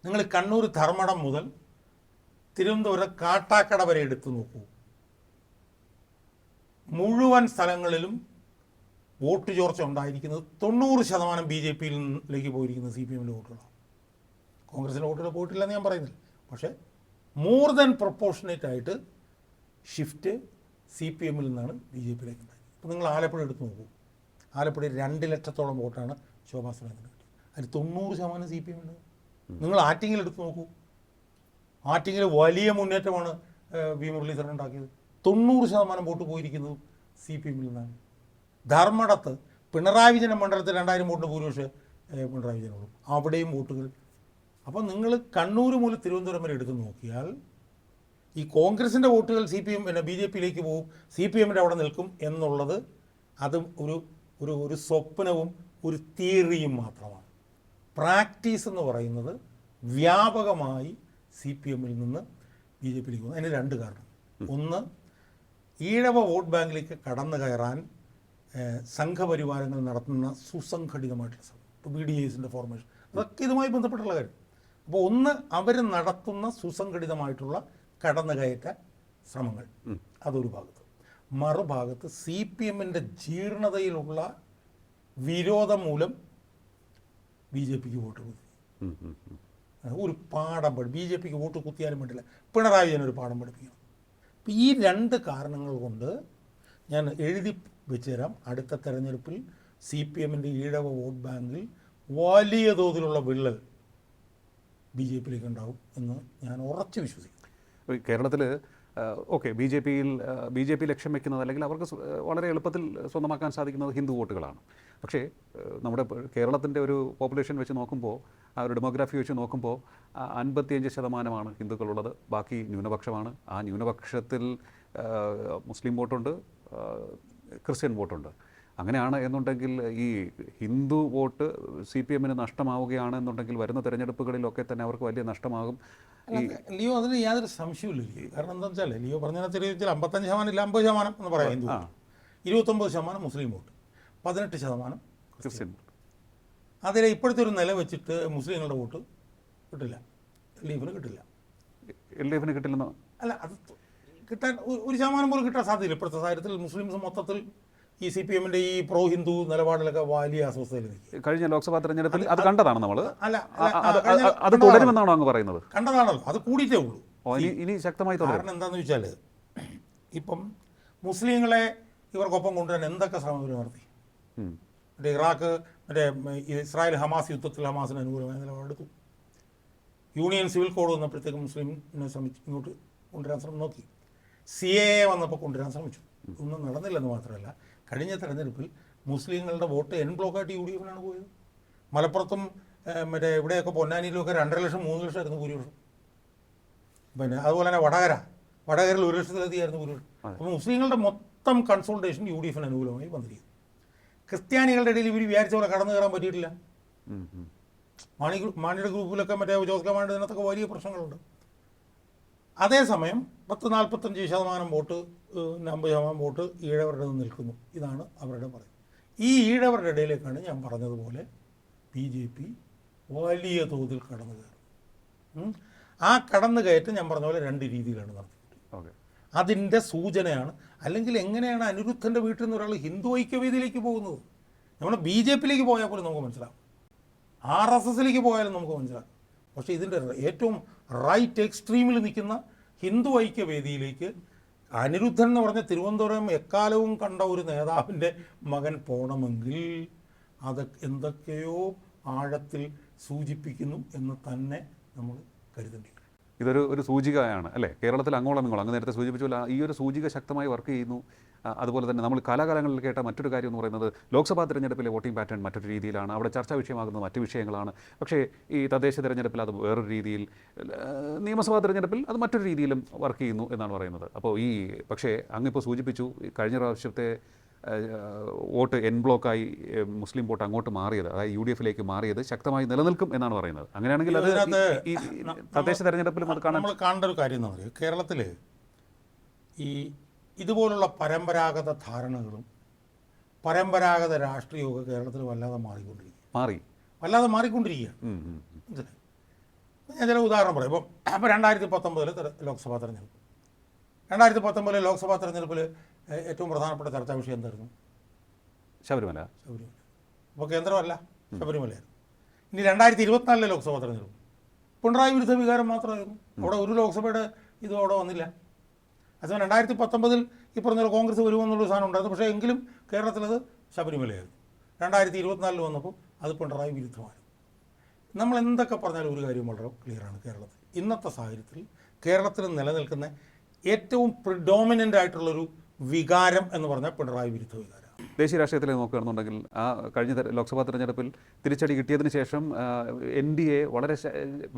നിങ്ങൾ കണ്ണൂർ ധർമ്മടം മുതൽ തിരുവനന്തപുരം കാട്ടാക്കട വരെ എടുത്തു നോക്കൂ. മുഴുവൻ സ്ഥലങ്ങളിലും വോട്ട് ചോർച്ച ഉണ്ടായിരിക്കുന്നത് തൊണ്ണൂറ് ശതമാനം ബി ജെ പിയിലേക്ക് പോയിരിക്കുന്നത് സി പി എമ്മിന്റെ വോട്ടുകളാണ് കോൺഗ്രസിന്റെ വോട്ടുകൾ പോയിട്ടില്ലെന്ന് ഞാൻ പറയുന്നില്ല. പക്ഷേ മോർ ദാൻ പ്രൊപ്പോർഷനേറ്റ് ആയിട്ട് ഷിഫ്റ്റ് സി പി എമ്മിൽ നിന്നാണ് ബി ജെ പിയിലേക്ക് ഉണ്ടായത്. അപ്പോൾ നിങ്ങൾ ആലപ്പുഴ എടുത്ത് നോക്കൂ. ആലപ്പുഴയിൽ രണ്ട് ലക്ഷത്തോളം വോട്ടാണ് ശോഭാ സുരേന്ദ്രൻ കിട്ടിയത്. അതിൽ തൊണ്ണൂറ് ശതമാനം സി പി എമ്മിന്റെ നിങ്ങൾ ആറ്റിങ്ങിൽ എടുത്ത് നോക്കൂ. ആറ്റിങ്ങിൽ വലിയ മുന്നേറ്റമാണ് വി മുരളീധരൻ ഉണ്ടാക്കിയത്. തൊണ്ണൂറ് ശതമാനം വോട്ട് പോയിരിക്കുന്നത് സി പി എമ്മിൽ നിന്നാണ്. ധർമ്മടത്ത് പിണറായി വിജയൻ മണ്ഡലത്തിൽ രണ്ടായിരം വോട്ടിന് ഭൂരിപക്ഷം പിണറായി വിജയനുള്ളൂ അവിടെയും വോട്ടുകൾ. അപ്പോൾ നിങ്ങൾ കണ്ണൂർ മുതൽ തിരുവനന്തപുരം വരെ എടുത്ത് നോക്കിയാൽ ഈ കോൺഗ്രസിന്റെ വോട്ടുകൾ സി പി എം പിന്നെ ബി ജെ പിയിലേക്ക് പോകും സി പി എമ്മിന്റെ അവിടെ നിൽക്കും എന്നുള്ളത് അത് ഒരു ഒരു ഒരു സ്വപ്നവും ഒരു തിയറിയും മാത്രമാണ്. പ്രാക്ടീസ് എന്ന് പറയുന്നത് വ്യാപകമായി സി പി എമ്മിൽ നിന്ന് ബി ജെ പിയിലേക്ക് പോകുന്നു. അതിന് രണ്ട് കാരണം. ഒന്ന് ഈഴവ വോട്ട് ബാങ്കിലേക്ക് കടന്നു കയറാൻ സംഘപരിവാരങ്ങൾ നടത്തുന്ന സുസംഘടിതമായിട്ടുള്ള ശ്രമം ഇപ്പോൾ ബി ഡി എസിന്റെ ഫോർമേഷൻ അതൊക്കെ ഇതുമായി ബന്ധപ്പെട്ടുള്ള കാര്യം. അപ്പോൾ ഒന്ന് അവർ നടത്തുന്ന സുസംഘടിതമായിട്ടുള്ള കടന്നുകയറ്റ ശ്രമങ്ങൾ. അതൊരു ഭാഗത്ത്. മറുഭാഗത്ത് സി പി എമ്മിന്റെ ജീർണതയിലുള്ള വിരോധം മൂലം ബി ജെ പിക്ക് വോട്ട് കുത്തി. ഒരു പാഠം പഠി ബി ജെ പിക്ക് വോട്ട് കുത്തിയാലും വേണ്ടില്ല. പിണറായി വിജയൻ ഒരു പാഠം പഠിപ്പിക്കണം. ഈ രണ്ട് കാരണങ്ങൾ കൊണ്ട് ഞാൻ എഴുതി വെച്ചുതരാം. അടുത്ത തെരഞ്ഞെടുപ്പിൽ സി പി എമ്മിന്റെ ഈഴവ വോട്ട് ബാങ്കിൽ വലിയ തോതിലുള്ള വിള്ളൽ ബി ജെ പിയിലേക്ക് ഉണ്ടാവും എന്ന് ഞാൻ ഉറച്ചു വിശ്വസിക്കുന്നു. കേരളത്തിൽ ഓക്കെ ബി ജെ പിയിൽ ബി ജെ പി ലക്ഷ്യം വെക്കുന്നത് അല്ലെങ്കിൽ അവർക്ക് വളരെ എളുപ്പത്തിൽ സ്വന്തമാക്കാൻ സാധിക്കുന്നത് ഹിന്ദു വോട്ടുകളാണ്. പക്ഷേ നമ്മുടെ കേരളത്തിന്റെ ഒരു പോപ്പുലേഷൻ വെച്ച് നോക്കുമ്പോൾ ആ ഒരു ഡെമോഗ്രാഫി വെച്ച് നോക്കുമ്പോൾ അൻപത്തിയഞ്ച് ശതമാനമാണ് ഹിന്ദുക്കളുള്ളത്. ബാക്കി ന്യൂനപക്ഷമാണ്. ആ ന്യൂനപക്ഷത്തിൽ മുസ്ലിം വോട്ടുണ്ട് ക്രിസ്ത്യൻ വോട്ടുണ്ട്. അങ്ങനെയാണ് എന്നുണ്ടെങ്കിൽ ഈ ഹിന്ദു വോട്ട് സി പി എമ്മിന് നഷ്ടമാവുകയാണ് എന്നുണ്ടെങ്കിൽ വരുന്ന തെരഞ്ഞെടുപ്പുകളിലൊക്കെ തന്നെ അവർക്ക് വലിയ നഷ്ടമാകും. ലിയോ അതിന് യാതൊരു സംശയമില്ല ലിയോ. കാരണം എന്താ വെച്ചാൽ ലിയോ പറഞ്ഞതിനകത്ത് അമ്പത്തഞ്ച് ശതമാനം ഇല്ല അമ്പത് ശതമാനം എന്ന് പറയാം ഹിന്ദു. ഇരുപത്തൊമ്പത് ശതമാനം മുസ്ലിം വോട്ട്. പതിനെട്ട് ശതമാനം ക്രിസ്ത്യൻ. അതിലെ ഇപ്പോഴത്തെ ഒരു നില വെച്ചിട്ട് മുസ്ലിങ്ങളുടെ വോട്ട് കിട്ടില്ല. എൽ ഡി എഫിന് കിട്ടില്ല. എൽ ഡി എഫിന് കിട്ടില്ലെന്ന്? അല്ല അത് കിട്ടാൻ ഒരു- ശതമാനം പോലും കിട്ടാൻ സാധ്യതയില്ല. ഇപ്പോഴത്തെ സാഹചര്യത്തിൽ മുസ്ലിംസ് മൊത്തത്തിൽ ഈ സി പി എമ്മിന്റെ ഈ പ്രോ ഹിന്ദു നിലപാടിലൊക്കെ വലിയ അസ്വസ്ഥയിൽ കഴിഞ്ഞ ലോക്സഭാ തെരഞ്ഞെടുപ്പിൽ അത് കണ്ടതാണ് നമ്മൾ അല്ല അത് തുടരുമെന്നാണോ അങ്ങ് പറയുന്നത്? കണ്ടതാണല്ലോ. അത് കൂടിയിട്ടേ ഉള്ളൂ. ഇനി ശക്തമായി കാരണം എന്താണെന്ന് വെച്ചാൽ ഇപ്പം മുസ്ലിങ്ങളെ ഇവർക്കൊപ്പം കൊണ്ടുവരാൻ എന്തൊക്കെ ശ്രമം ഇവർ നടത്തി. മറ്റേ ഇറാഖ് മറ്റേ ഇസ്രായേൽ ഹമാസ് യുദ്ധത്തിൽ ഹമാസിന് അനുകൂലമായ നിലപാടെടുത്തു. യൂണിയൻ സിവിൽ കോഡ് വന്നപ്പോഴത്തേക്കും മുസ്ലിമിനെ ശ്രമിച്ചു ഇങ്ങോട്ട് കൊണ്ടുവരാൻ ശ്രമം നോക്കി. സി എ വന്നപ്പോൾ കൊണ്ടുവരാൻ ശ്രമിച്ചു. ഒന്നും നടന്നില്ലെന്ന് മാത്രമല്ല കഴിഞ്ഞ തെരഞ്ഞെടുപ്പിൽ മുസ്ലിങ്ങളുടെ വോട്ട് എൻ ബ്ലോക്കായിട്ട് യു ഡി എഫിനാണ് പോയത്. മലപ്പുറത്തും മറ്റേ ഇവിടെയൊക്കെ പൊന്നാനിയിലുമൊക്കെ രണ്ടര ലക്ഷം മൂന്ന് ലക്ഷം ആയിരുന്നു ഭൂരിപക്ഷം. പിന്നെ അതുപോലെ തന്നെ വടകര വടകരയിൽ ഒരു ലക്ഷത്തിലധികമായിരുന്നു ഭൂരിപക്ഷം. അപ്പോൾ മുസ്ലിങ്ങളുടെ മൊത്തം കൺസോൾട്ടേഷൻ യു ഡി എഫിന് അനുകൂലമായി വന്നിരിക്കുന്നു. ക്രിസ്ത്യാനികളുടെ ഇടയിൽ ഇവർ വിചാരിച്ച പോലെ കടന്നു കയറാൻ പറ്റിയിട്ടില്ല. മാണി ഗ്രൂപ്പ് മാണിയുടെ ഗ്രൂപ്പിലൊക്കെ മറ്റേ ജോസ് മാണിയുടെ ഇതിനകത്തൊക്കെ വലിയ പ്രശ്നങ്ങളുണ്ട്. അതേസമയം പത്ത് നാൽപ്പത്തഞ്ച് ശതമാനം വോട്ട് അമ്പത് ശതമാനം വോട്ട് ഈഴവരുടെ നിൽക്കുന്നു. ഇതാണ് അവരുടെ പറയുന്നത് ഈ ഈഴവരുടെ ഇടയിലേക്കാണ് ഞാൻ പറഞ്ഞതുപോലെ ബി ജെ പി വലിയ തോതിൽ കടന്നു കയറും ആ കടന്നു കയറ്റം ഞാൻ പറഞ്ഞ പോലെ രണ്ട് രീതിയിലാണ് നടത്തിയിട്ടുള്ളത്. അതിന്റെ സൂചനയാണ് അല്ലെങ്കിൽ എങ്ങനെയാണ് അനിരുദ്ധന്റെ വീട്ടിൽ നിന്ന് ഒരാൾ ഹിന്ദു ഐക്യവേദിയിലേക്ക് പോകുന്നത്? നമ്മൾ ബി ജെ പിയിലേക്ക് പോയാൽ പോലും നമുക്ക് മനസ്സിലാവും. ആർ എസ് എസിലേക്ക് പോയാലും നമുക്ക് മനസ്സിലാവും. പക്ഷേ ഇതിന്റെ ഏറ്റവും റൈറ്റ് എക്സ്ട്രീമിൽ നിൽക്കുന്ന ഹിന്ദു ഐക്യവേദിയിലേക്ക് അനിരുദ്ധൻ എന്ന് പറഞ്ഞ തിരുവനന്തപുരം എക്കാലവും കണ്ട ഒരു നേതാവിന്റെ മകൻ പോണമെങ്കിൽ അത് എന്തൊക്കെയോ ആഴത്തിൽ സൂചിപ്പിക്കുന്നു എന്ന് തന്നെ നമ്മൾ കരുതേണ്ടി ഇതൊരു ഒരു സൂചികയാണ് അല്ലേ? കേരളത്തിൽ അങ്ങോളം ഇങ്ങോളം അങ്ങ് നേരത്തെ സൂചിപ്പിച്ചു ഈ ഒരു സൂചിക ശക്തമായി വർക്ക് ചെയ്യുന്നു. അതുപോലെ തന്നെ നമ്മൾ കാലാകാലങ്ങളിൽ കേട്ട മറ്റൊരു കാര്യം എന്ന് പറയുന്നത് ലോക്സഭാ തിരഞ്ഞെടുപ്പിലെ വോട്ടിംഗ് പാറ്റേൺ മറ്റൊരു രീതിയിലാണ്. അവിടെ ചർച്ചാ വിഷയമാകുന്നത് മറ്റു വിഷയങ്ങളാണ്. പക്ഷേ ഈ തദ്ദേശ തിരഞ്ഞെടുപ്പിൽ അത് വേറൊരു രീതിയിൽ നിയമസഭാ തിരഞ്ഞെടുപ്പിൽ അത് മറ്റൊരു രീതിയിലും വർക്ക് ചെയ്യുന്നു എന്നാണ് പറയുന്നത്. അപ്പോൾ ഈ പക്ഷേ അങ്ങിപ്പോൾ സൂചിപ്പിച്ചു കഴിഞ്ഞ പ്രാവശ്യത്തെ വോട്ട് എൻ ബ്ലോക്കായി മുസ്ലിം വോട്ട് അങ്ങോട്ട് മാറിയത് അതായത് യു ഡി എഫിലേക്ക് മാറിയത് ശക്തമായി നിലനിൽക്കും എന്നാണ് പറയുന്നത്. അങ്ങനെയാണെങ്കിൽ അത് ഈ- തദ്ദേശ തെരഞ്ഞെടുപ്പിലും അത് കാണാൻ നമ്മൾ കാണേണ്ട ഒരു കാര്യം എന്ന് പറയുന്നത് കേരളത്തിൽ ഈ ഇതുപോലുള്ള പരമ്പരാഗത ധാരണകളും പരമ്പരാഗത രാഷ്ട്രീയവും കേരളത്തിൽ വല്ലാതെ മാറിക്കൊണ്ടിരിക്കുക മാറി. വല്ലാതെ. മനസ്സിലായി? ഞാൻ ചില ഉദാഹരണം പറയാം. ഇപ്പം അപ്പോൾ രണ്ടായിരത്തി പത്തൊമ്പതിൽ ലോക്സഭാ തെരഞ്ഞെടുപ്പ്. രണ്ടായിരത്തി പത്തൊമ്പതിലെ ലോക്സഭാ തെരഞ്ഞെടുപ്പിൽ ഏറ്റവും പ്രധാനപ്പെട്ട ചർച്ചാ വിഷയം എന്തായിരുന്നു? ശബരിമല. ശബരിമല. അപ്പോൾ കേന്ദ്രമല്ല ശബരിമലയായിരുന്നു. ഇനി രണ്ടായിരത്തി ഇരുപത്തിനാലിലെ ലോക്സഭാ തെരഞ്ഞെടുപ്പ്. പിണറായി വിരുദ്ധ വികാരം മാത്രമായിരുന്നു. അവിടെ ഒരു ലോക്സഭയുടെ ഇതും അവിടെ വന്നില്ല. അതേസമയം രണ്ടായിരത്തി പത്തൊമ്പതിൽ ഈ പറഞ്ഞ കോൺഗ്രസ് വരുമെന്നുള്ളൊരു സാധനം ഉണ്ടായിരുന്നു. പക്ഷേ എങ്കിലും കേരളത്തിലത് ശബരിമലയായിരുന്നു. രണ്ടായിരത്തി ഇരുപത്തിനാലിൽ വന്നപ്പോൾ അത് പിണറായി വിരുദ്ധമായിരുന്നു. നമ്മൾ എന്തൊക്കെ പറഞ്ഞാലും ഒരു കാര്യം വളരെ ക്ലിയറാണ് കേരളത്തിൽ. ഇന്നത്തെ സാഹചര്യത്തിൽ കേരളത്തിൽ നിലനിൽക്കുന്ന ഏറ്റവും പ്രിഡോമിനന്റ് ആയിട്ടുള്ളൊരു വികാരം എന്ന് പറഞ്ഞാൽ പിണറായി വിരുദ്ധ വികാരം. ദേശീയ രാഷ്ട്രീയത്തിൽ നോക്കുകയാണെന്നുണ്ടെങ്കിൽ ആ കഴിഞ്ഞ ലോക്സഭാ തെരഞ്ഞെടുപ്പിൽ തിരിച്ചടി കിട്ടിയതിന് ശേഷം എൻ ഡി എ വളരെ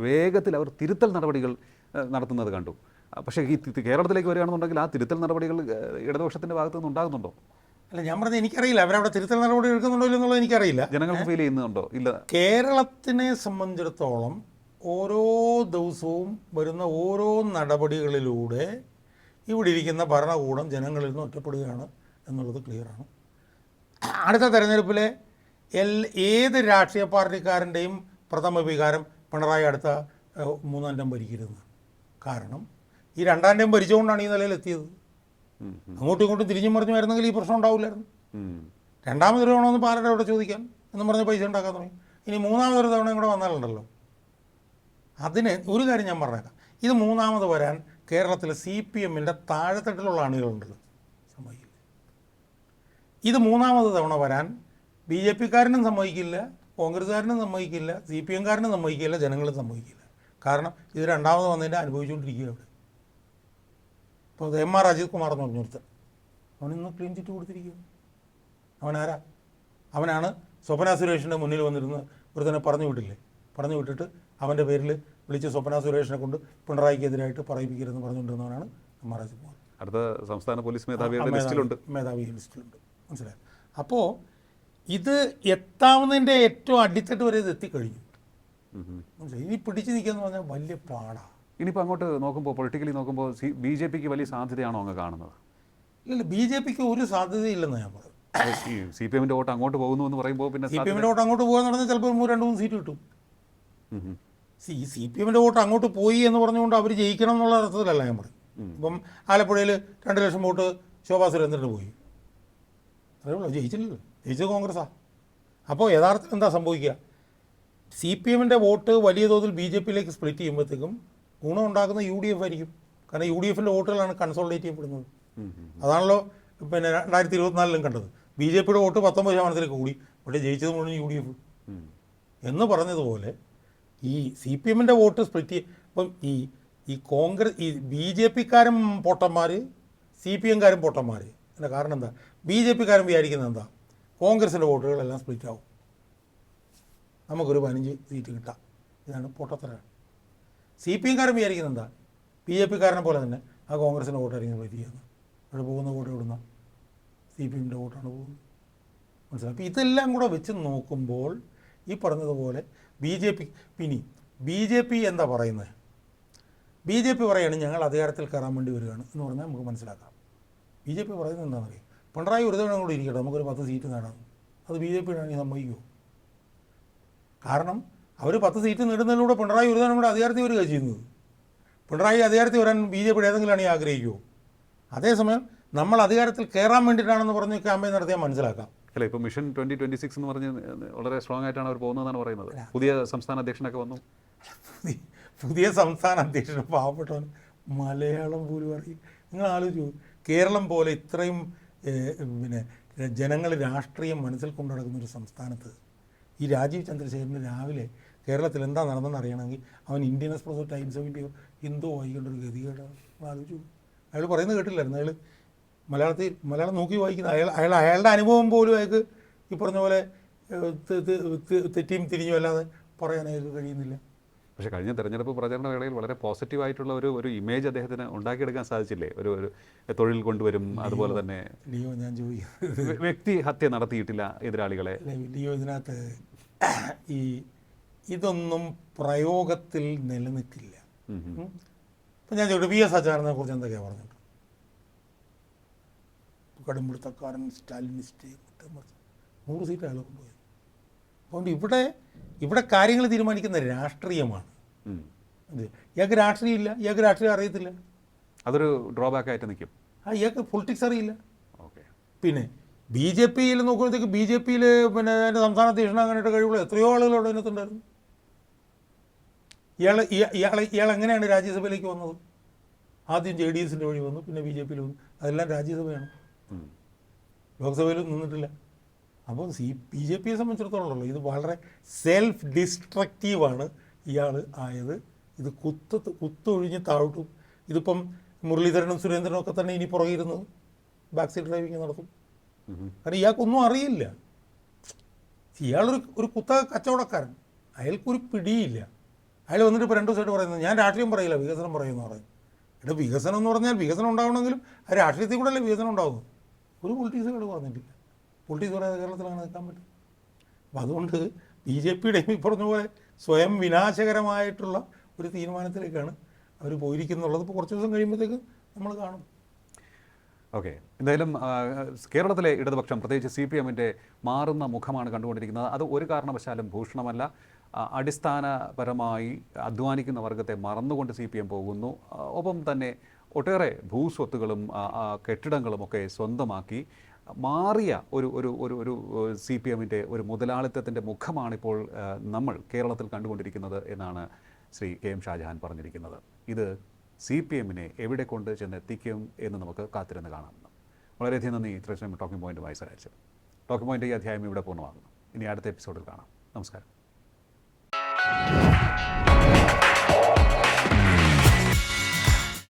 വേഗത്തിൽ അവർ തിരുത്തൽ നടപടികൾ നടത്തുന്നത് കണ്ടു. പക്ഷേ ഈ കേരളത്തിലേക്ക് വരികയാണെന്നുണ്ടെങ്കിൽ ആ തിരുത്തൽ നടപടികൾ ഇടതുപക്ഷത്തിന്റെ ഭാഗത്തു നിന്ന് ഉണ്ടാകുന്നുണ്ടോ? അല്ല ഞാൻ പറഞ്ഞത് എനിക്കറിയില്ല. അവരവിടെ തിരുത്തൽ നടപടി എടുക്കുന്നുണ്ടോ ഇല്ലെന്നുള്ളത് എനിക്കറിയില്ല. ജനങ്ങൾക്ക് ഫീൽ ചെയ്യുന്നുണ്ടോ? ഇല്ല. കേരളത്തിനെ സംബന്ധിച്ചിടത്തോളം ഓരോ ദിവസവും വരുന്ന ഓരോ നടപടികളിലൂടെ ഇവിടെ ഇരിക്കുന്ന ഭരണകൂടം ജനങ്ങളിൽ നിന്ന് ഒറ്റപ്പെടുകയാണ് എന്നുള്ളത് ക്ലിയറാണ് അടുത്ത തെരഞ്ഞെടുപ്പിലെ എൽ ഏത് രാഷ്ട്രീയ പാർട്ടിക്കാരന്റെയും പ്രഥമ വികാരം പിണറായി അടുത്ത മൂന്നാം ടൈം ഭരിക്കരുതെന്ന് കാരണം ഈ രണ്ടാം ടൈം ഭരിച്ചുകൊണ്ടാണ് ഈ നിലയിലെത്തിയത് എത്തിയത്. അങ്ങോട്ടും ഇങ്ങോട്ടും തിരിഞ്ഞു മറിഞ്ഞു വരുന്നെങ്കിൽ ഈ പ്രശ്നം ഉണ്ടാവില്ലായിരുന്നു. രണ്ടാമതൊരു തവണ ഒന്ന് പാലരുടെ അവിടെ ചോദിക്കാൻ എന്ന് പറഞ്ഞ് പൈസ ഉണ്ടാക്കാൻ തുടങ്ങി. ഇനി മൂന്നാമതൊരു തവണ കൂടെ വന്നാലുണ്ടല്ലോ. അതിന് ഒരു കാര്യം ഞാൻ പറഞ്ഞേക്കാം. ഇത് മൂന്നാമത് വരാൻ കേരളത്തിൽ സി പി എമ്മിന്റെ താഴെത്തട്ടിലുള്ള ആളുകളുണ്ടല്ലോ സമ്മതിക്കില്ല. ഇത് മൂന്നാമത് തവണ വരാൻ ബി ജെ പിക്കാരനും സമ്മതിക്കില്ല കോൺഗ്രസ്സുകാരനും സമ്മതിക്കില്ല സി പി എംകാരനും സമ്മതിക്കില്ല ജനങ്ങളും സമ്മതിക്കില്ല. കാരണം ഇത് രണ്ടാമത് വന്നതിന്റെ അനുഭവിച്ചുകൊണ്ടിരിക്കുക അവിടെ ഇപ്പോൾ എം ആർ അജിത് കുമാർ എന്ന് പറഞ്ഞൊരുത്തൻ അവനിന്ന് ക്ലീൻ ചിറ്റ് കൊടുത്തിരിക്കുകയാണ്. അവനാരാ? അവനാണ് സ്വപ്ന സുരേഷിന്റെ മുന്നിൽ വന്നിരുന്ന് ഒരു തന്നെ പറഞ്ഞു വിട്ടില്ലേ? പറഞ്ഞു വിട്ടിട്ട് അവന്റെ പേരിൽ വിളിച്ച് സ്വപ്ന സുരേഷിനെ കൊണ്ട് പിണറായിക്കെതിരായിട്ട് പറയിപ്പിക്കരുതെന്ന് പറഞ്ഞുകൊണ്ടിരുന്നവനാണ് എം ആർ അടുത്ത സംസ്ഥാന പോലീസ് മേധാവിയുടെ ലിസ്റ്റിലുണ്ട്. മേധാവി ലിസ്റ്റിലുണ്ട്. മനസ്സിലായി? അപ്പോൾ ഇത് എത്താവുന്നതിന്റെ ഏറ്റവും അടിത്തട്ട് വരെ ഇത് എത്തിക്കഴിഞ്ഞു. മനസ്സിലായി? ഇനി പിടിച്ചു നിൽക്കുക എന്ന് പറഞ്ഞാൽ വലിയ പാടാണ് ഇനിയിപ്പോൾ അങ്ങോട്ട് നോക്കുമ്പോൾ പൊളിറ്റിക്കലി നോക്കുമ്പോൾ സി ബി ജെ പിക്ക് വലിയ സാധ്യതയാണോ അങ്ങ് കാണുന്നത്? ഇല്ല ബി ജെ പിക്ക് ഒരു സാധ്യതയില്ലെന്ന് ഞാൻ പറയും സി പി എമ്മിന്റെ വോട്ട് അങ്ങോട്ട് പോകുന്നു എന്ന് പറയുമ്പോൾ പിന്നെ സി പി എമ്മിന്റെ വോട്ട് അങ്ങോട്ട് പോകാന്ന് പറഞ്ഞാൽ ചിലപ്പോൾ രണ്ട് മൂന്ന് സീറ്റ് കിട്ടും. സി സി പി എമ്മിന്റെ വോട്ട് അങ്ങോട്ട് പോയി എന്ന് പറഞ്ഞുകൊണ്ട് അവർ ജയിക്കണം എന്നുള്ള അർത്ഥത്തിലല്ല ഞാൻ പറയും ഇപ്പം ആലപ്പുഴയിൽ രണ്ട് ലക്ഷം വോട്ട് ശോഭാ സുരേന്ദ്രന് പോയി. അതേ ഉള്ളൂ ജയിച്ചില്ലല്ലോ. ജയിച്ചത് കോൺഗ്രസ്സാണ് അപ്പോൾ യഥാർത്ഥത്തിൽ എന്താ സംഭവിക്കുക? സി പി എമ്മിന്റെ വോട്ട് വലിയ തോതിൽ ബി ജെ പിയിലേക്ക് സ്പ്ലിറ്റ് ചെയ്യുമ്പോഴത്തേക്കും ഗുണം ഉണ്ടാക്കുന്ന യു ഡി എഫ് ആയിരിക്കും. കാരണം യു ഡി എഫിന്റെ വോട്ടുകളാണ് കൺസോൾട്ടേറ്റ് ചെയ്യപ്പെടുന്നത്. അതാണല്ലോ പിന്നെ രണ്ടായിരത്തി ഇരുപത്തിനാലിലും കണ്ടത്. ബി ജെ പിയുടെ വോട്ട് പത്തൊമ്പത് ശതമാനത്തിലേക്ക് കൂടി. പക്ഷേ ജയിച്ചത് മുഴുവൻ യു ഡി എഫ്. എന്ന് പറഞ്ഞതുപോലെ ഈ സി പി എമ്മിന്റെ വോട്ട് സ്പ്ലിറ്റ് ഇപ്പം ഈ ഈ കോൺഗ്രസ് ഈ ബി ജെ പിക്കാരും പൊട്ടന്മാർ സി പി എംകാരും പൊട്ടന്മാർ അതിന്റെ കാരണം എന്താ? ബി ജെ പിക്കാരും വിചാരിക്കുന്നത് എന്താ? കോൺഗ്രസിന്റെ വോട്ടുകളെല്ലാം സ്പ്ലിറ്റ് ആവും. നമുക്കൊരു പതിനഞ്ച് സീറ്റ് കിട്ടാം. ഇതാണ് പൊട്ടത്തരാണ് സി പി എംകാരൻ വിചാരിക്കുന്നത് എന്താ? ബി ജെ പിക്കാരനെ പോലെ തന്നെ ആ കോൺഗ്രസിന്റെ വോട്ടായിരിക്കും സ്പ്ലിറ്റ് ചെയ്യുന്നത്. അവിടെ പോകുന്ന വോട്ട് ഇവിടുന്ന സി പി എമ്മിന്റെ വോട്ടാണ് പോകുന്നത്. മനസ്സിലായി? അപ്പോൾ ഇതെല്ലാം കൂടെ വെച്ച് നോക്കുമ്പോൾ ഈ പറഞ്ഞതുപോലെ ബി ജെ പി ഇനി ബി ജെ പി എന്താ പറയുന്നത്? ബി ജെ പി പറയുകയാണ് ഞങ്ങൾ അധികാരത്തിൽ കയറാൻ വേണ്ടി വരികയാണ് എന്ന് പറഞ്ഞാൽ നമുക്ക് മനസ്സിലാക്കാം. ബി ജെ പി പറയുന്നത് എന്താണെന്ന് അറിയാം? പിണറായി ഒരു തവണ കൂടി ഇരിക്കട്ടെ നമുക്കൊരു പത്ത് സീറ്റ് നേടാം. അത് ബി ജെ പി ആണെങ്കിൽ സമ്മതിക്കുമോ കാരണം അവർ പത്ത് സീറ്റ് നേടുന്നതിലൂടെ പിണറായി ഒരു തവണ കൂടെ അധികാരത്തിൽ വരിക ചെയ്യുന്നത്. പിണറായി അധികാരത്തിൽ വരാൻ ബി ജെ പിയുടെ ഏതെങ്കിലും ആണെങ്കിൽ ആഗ്രഹിക്കുമോ അതേസമയം നമ്മൾ അധികാരത്തിൽ കയറാൻ വേണ്ടിയിട്ടാണെന്ന് പറഞ്ഞ് ക്യാമ്പയിൻ നടത്തിയാൽ മനസ്സിലാക്കാം. അല്ല ഇപ്പോൾ മിഷൻ ട്വന്റി ട്വന്റി സിക്സ് എന്ന് പറഞ്ഞ് വളരെ സ്ട്രോങ് ആയിട്ടാണ് അവർ പോകുന്നതെന്നാണ് പറയുന്നത്. പുതിയ സംസ്ഥാന അധ്യക്ഷനൊക്കെ വന്നു. പുതിയ- സംസ്ഥാന അധ്യക്ഷൻ പാവപ്പെട്ടവൻ മലയാളം പോലും അറിയും നിങ്ങൾ ആലോചിച്ചു കേരളം പോലെ ഇത്രയും പിന്നെ ജനങ്ങൾ രാഷ്ട്രീയം മനസ്സിൽ കൊണ്ടു നടക്കുന്ന ഒരു സംസ്ഥാനത്ത് ഈ രാജീവ് ചന്ദ്രശേഖരന് രാവിലെ കേരളത്തിൽ എന്താ നടന്നെന്ന് അറിയണമെങ്കിൽ അവൻ ഇന്ത്യൻ എക്സ്പ്രസോ ടൈംസ് ഓഫ് ഇന്ത്യ എന്തോ വായിക്കേണ്ട ഒരു ഗതികേടാണ്. ആലോചിച്ചു അയാൾ പറയുന്നത് കേട്ടില്ലായിരുന്നു. അയാൾ മലയാളത്തിൽ മലയാളം നോക്കി വായിക്കുന്ന അയാൾ അയാൾ അയാളുടെ അനുഭവം പോലും അയാൾക്ക് ഈ പറഞ്ഞ പോലെ തെറ്റിയും തിരിഞ്ഞും അല്ലാതെ പറയാൻ അയാൾക്ക് കഴിയുന്നില്ല. പക്ഷേ കഴിഞ്ഞ തെരഞ്ഞെടുപ്പ് പ്രചരണ വേളയിൽ വളരെ പോസിറ്റീവായിട്ടുള്ള ഒരു ഒരു ഇമേജ് അദ്ദേഹത്തിന് ഉണ്ടാക്കിയെടുക്കാൻ സാധിച്ചില്ലേ? ഒരു ഒരു തൊഴിൽ കൊണ്ടുവരും അതുപോലെ തന്നെ ലിയോ ഞാൻ ചോദിക്കുന്നത് വ്യക്തി ഹത്യ നടത്തിയിട്ടില്ല എതിരാളികളെ. ലിയോ ഇതിനകത്ത് ഈ ഇതൊന്നും പ്രയോഗത്തിൽ നിലനിൽക്കില്ല. ഇപ്പം ഞാൻ ചോദിച്ചു വി എസ് ആചാരനെ കുറിച്ച് എന്തൊക്കെയാണ് പറഞ്ഞിട്ട് കടുംപിടുത്തക്കാരൻ സ്റ്റാലിനിസ്റ്റ്. നൂറ് സീറ്റ് അയാൾ കൊണ്ടുപോയി. അതുകൊണ്ട് ഇവിടെ ഇവിടെ കാര്യങ്ങൾ തീരുമാനിക്കുന്ന രാഷ്ട്രീയമാണ്. ഇയാൾക്ക് രാഷ്ട്രീയം ഇല്ല. ഇയാൾക്ക് രാഷ്ട്രീയം അറിയത്തില്ല. അതൊരു ഡ്രോബാക്ക് ആയിട്ട് നിൽക്കും. ആ ഇയാൾക്ക് പൊളിറ്റിക്സ് അറിയില്ല. ഓക്കെ. പിന്നെ ബി ജെ പിയിൽ നോക്കുമ്പോഴത്തേക്ക് ബി ജെ പിയിൽ പിന്നെ അതിന്റെ സംസ്ഥാന അധ്യക്ഷനാകാനായിട്ട് കഴിവുള്ള എത്രയോ ആളുകൾ അവിടെ അതിനകത്തുണ്ടായിരുന്നു ഇയാൾ ഇയാൾ ഇയാൾ എങ്ങനെയാണ് രാജ്യസഭയിലേക്ക് വന്നത്? ആദ്യം ജെ ഡി എസിന്റെ വഴി വന്നു പിന്നെ ബി ജെ പിയിൽ വന്നു. അതെല്ലാം രാജ്യസഭയാണ്. ലോക്സഭയിൽ നിന്നിട്ടില്ല. അപ്പോൾ സി ബി ജെ പിയെ സംബന്ധിച്ചിടത്തോളം ഇത് വളരെ സെൽഫ് ഡിസ്ട്രക്റ്റീവാണ് ഇയാൾ ആയത്. ഇത് കുത്ത് കുത്തൊഴിഞ്ഞ് താഴ്ത്തും ഇതിപ്പം മുരളീധരനും സുരേന്ദ്രനും ഒക്കെ തന്നെ ഇനി പുറകെ ഇരുന്ന് ബാക്ക് സീറ്റ് ഡ്രൈവിങ് നടത്തും. കാരണം ഇയാൾക്കൊന്നും അറിയില്ല. ഇയാളൊരു ഒരു കുത്ത കച്ചവടക്കാരൻ. അയാൾക്കൊരു പിടിയില്ല. അയാൾ വന്നിട്ട് ഇപ്പോൾ രണ്ടു ദിവസമായിട്ട് പറയുന്നത് ഞാൻ രാഷ്ട്രീയം പറയില്ല വികസനം പറയുമെന്ന് പറയും. എടാ വികസനം എന്ന് പറഞ്ഞാൽ വികസനം ഉണ്ടാവണമെങ്കിലും ആ രാഷ്ട്രീയത്തിൽ കൂടെ അല്ലേ വികസനം ഉണ്ടാകുന്നത് ഒരു പൊളിറ്റിക്സ് അയാൾ പറഞ്ഞിട്ടില്ല പൊളിറ്റിക്സ് പറയാതെ കേരളത്തിൽ അങ്ങനെ നിൽക്കാൻ പറ്റും അപ്പം അതുകൊണ്ട് ബി ജെ പിയുടെയും ഈ പറഞ്ഞ പോലെ സ്വയം വിനാശകരമായിട്ടുള്ള ഒരു തീരുമാനത്തിലേക്കാണ് അവർ പോയിരിക്കുന്നുള്ളത്. ഇപ്പോൾ കുറച്ച് ദിവസം കഴിയുമ്പോഴത്തേക്ക് നമ്മൾ കാണും. ഓക്കെ. എന്തായാലും കേരളത്തിലെ ഇടതുപക്ഷം പ്രത്യേകിച്ച് സി പി എമ്മിന്റെ മാറുന്ന മുഖമാണ് കണ്ടുകൊണ്ടിരിക്കുന്നത്. അത് ഒരു കാരണവശാലും ഭൂഷണമല്ല. അടിസ്ഥാനപരമായി അധ്വാനിക്കുന്ന വർഗത്തെ മറന്നുകൊണ്ട് സി പി എം പോകുന്നു. ഒപ്പം തന്നെ ഒട്ടേറെ ഭൂസ്വത്തുകളും കെട്ടിടങ്ങളും ഒക്കെ സ്വന്തമാക്കി മാറിയ ഒരു ഒരു ഒരു ഒരു സി പി എമ്മിന്റെ ഒരു മുതലാളിത്തത്തിന്റെ മുഖമാണിപ്പോൾ നമ്മൾ കേരളത്തിൽ കണ്ടുകൊണ്ടിരിക്കുന്നത് എന്നാണ് ശ്രീ കെ എം ഷാജഹാൻ പറഞ്ഞിരിക്കുന്നത്. ഇത് സി പി എമ്മിനെ എവിടെ കൊണ്ട് ചെന്നെത്തിക്കും എന്ന് നമുക്ക് കാത്തിരുന്ന് കാണാം. വളരെയധികം നന്ദി. ഇത്രയും ടോക്കിംഗ് പോയിന്റുമായി സഹായിച്ചു ടോക്കിംഗ് പോയിന്റ് ഈ അധ്യായം ഇവിടെ പൂർണമാകുന്നു. ഇനി അടുത്ത എപ്പിസോഡിൽ കാണാം. നമസ്കാരം.